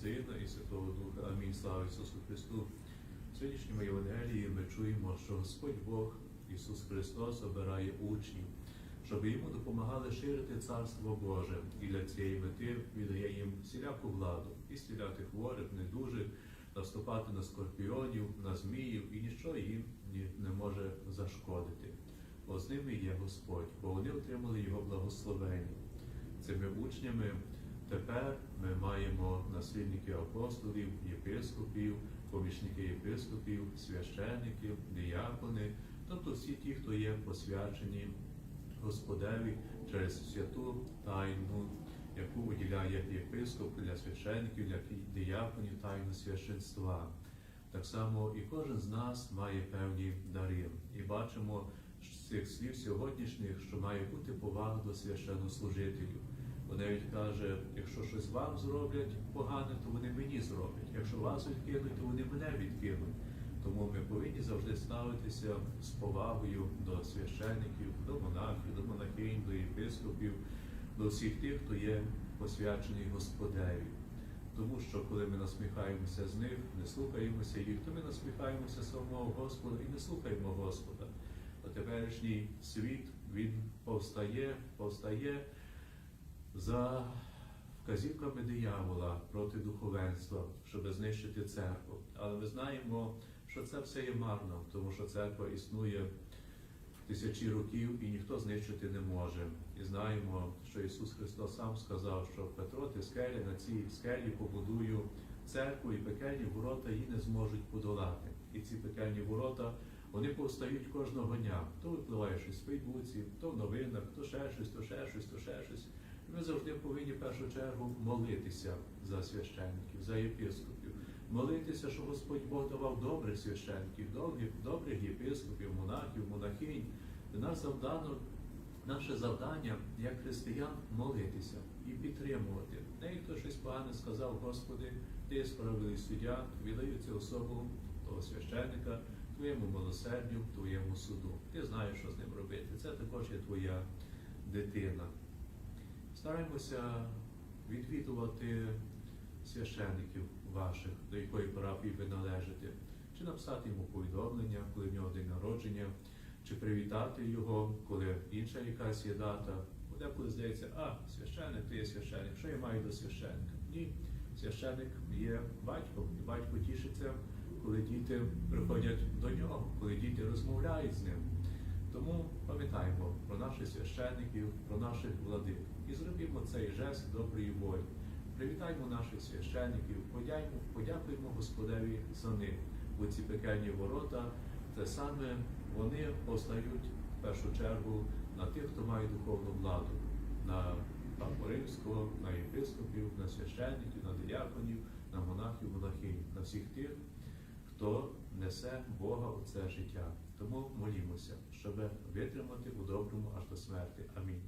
Сина і Святого Духа. Амінь. Слава Ісусу Христу. В сьогоднішньому Євангелії ми чуємо, що Господь Бог, Ісус Христос, обирає учнів, щоб йому допомагали ширити Царство Боже. І для цієї мети віддає їм всіляку владу і стіляти хворих, недужих, наступати на скорпіонів, на зміїв, і нічого їм не може зашкодити. Бо з ними є Господь, бо вони отримали Його благословення. Цими учнями тепер ми маємо наслідників апостолів, єпископів, помічники єпископів, священників, діякони, тобто всі ті, хто є посвячені Господеві через святу тайну, яку уділяє єпископ для священників, для діяконів тайну священства. Так само і кожен з нас має певні дари. І бачимо з цих слів сьогоднішніх, що має бути повага до священнослужителів. Бо навіть каже, якщо щось вам зроблять погане, то вони мені зроблять. Якщо вас відкинуть, то вони мене відкинуть. Тому ми повинні завжди ставитися з повагою до священників, до монахів, до монахинь, до єпископів, до всіх тих, хто є посвячений Господеві. Тому що коли ми насміхаємося з них, не слухаємося їх, то ми насміхаємося самого Господа і не слухаємо Господа. А теперішній світ він повстає, повстає за вказівками диявола проти духовенства, щоб знищити церкву. Але ми знаємо, що це все є марно, тому що церква існує тисячі років і ніхто знищити не може. І знаємо, що Ісус Христос сам сказав, що Петро, ти скелі на цій скелі побудую церкву, і пекельні ворота її не зможуть подолати. І ці пекельні ворота вони повстають кожного дня. То випливає щось в Фейсбуці, то в новинах, то ще щось, то ще щось, то ми завжди повинні в першу чергу молитися за священників, за єпископів, молитися, щоб Господь Бог давав добрих священників, добрих, єпископів, монахів, монахинь. Нас завдано наше завдання як християн молитися і підтримувати. Не хто щось погане сказав, Господи, ти справедливий суддя, віддаю цю особу того священника твоєму милосердю, твоєму суду. Ти знаєш, що з ним робити. Це також є твоя дитина. Стараємося відвідувати священників ваших, до якої парафії ви належите, чи написати йому повідомлення, коли в нього день народження, чи привітати його, коли інша якась є дата. Деколи здається, а, священник, ти є священник, що я маю до священника? Ні, священник є батьком, і батько тішиться, коли діти приходять до нього, коли діти розмовляють з ним. Тому пам'ятаємо про наших священників, про наших владик і зробімо цей жест доброї волі. Привітаємо наших священників, подякуємо Господеві за них. Бо ці пекельні ворота, це саме вони постають в першу чергу на тих, хто має духовну владу, на папу римського, на єпископів, на священників, на дияконів, на монахів, монахинь, на всіх тих, хто несе Бога у це життя. Тому молімося, щоб витримати у доброму аж до смерти. Амінь.